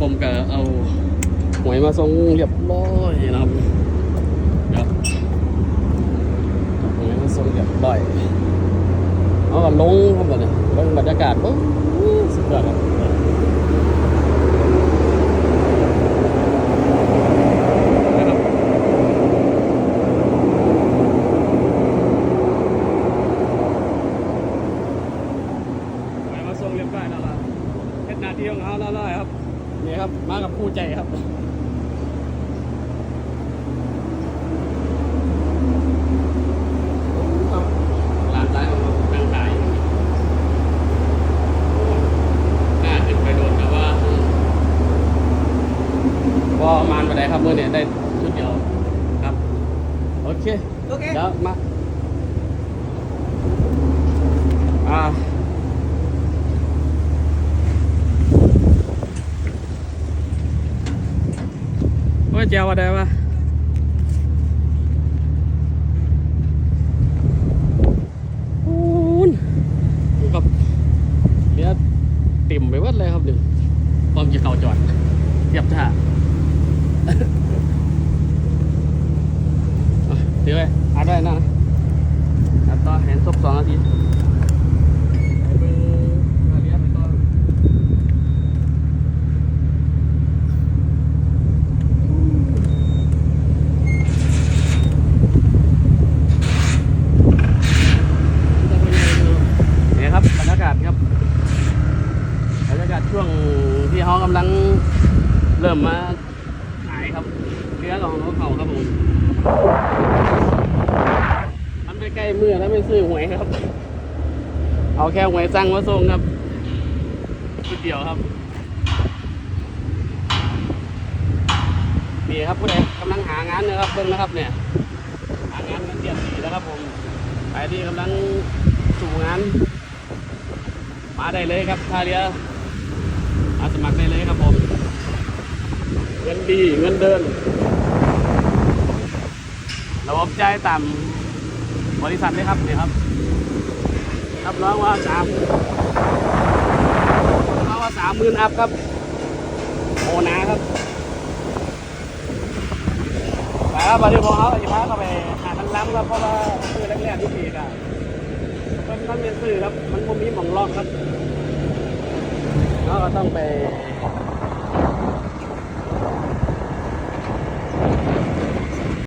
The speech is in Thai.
ผมก็เอาหวยมาส่งเรียบร้อยนะครับครับหวยมาส่งเรียบร้อยเอาก็ลงครับผมเนี่ยลงบรรยากาศปุ๊บสุดยอดครับนะครับไปมาส่งเรียบร้อยแล้วล่ะเฮ็ดหน้าที่ของเขาแล้วล่ะครับ นี่ครับ มากับผู้ใจครับร้านซ้ายของเราตั้งขายกล้าขึ้นไปโดนแต่ว่าก็มานไปได้ครับเมื่อเนี่ยได้ชุดเดียวครับ โอเค โอเคเดี๋ยวมาอ่า โอ้ย เจ้าอะไรวะโอ้ยกับเนี้ยติ่มไปหมดเลยครับหนึ่งความจะเข่าจอดเทียบท่าอะถือไว้อัดไว้นะอัดต่อเห็นซบสองนาทีไปเบิ่งรายละเอียดไปต่อ นี่ครับบรรยากาศครับบรรยากาศ ช่วงที่เขากำลังเริ่มมาขายครับเนื้อของเขาเขาครับผมมันไปใกล้มือแล้วไม่ซื้อหวยครับ เอาแค่หวยสั่งมาส่งครับชุดเดียวครับนี่ครับผู้ใดกำลังหางานนะครับเบิ่งนะครับเนี่ยหางานเตรียมดีแล้วครับผมใครที่กำลังสู่งาน มาได้เลยครับท่าเรือ มาสมัครได้เลยครับผม เงินดีเงินเดิน ระบบจ่ายต่ำบริษัทเลยครับเนี่ยครับ รับรองว่าสามรับรองว่าสามหมื่นอัพครับโอนะครับแต่ว่าบริษัทเขาจะพาเข้าไปหาทันล้ำครับเพราะว่าซื้อแรกๆที่ปีกอะมันมันเป็นซื้อครับ มันบ่มีหม่องรองครับเรา ก็ต้องไป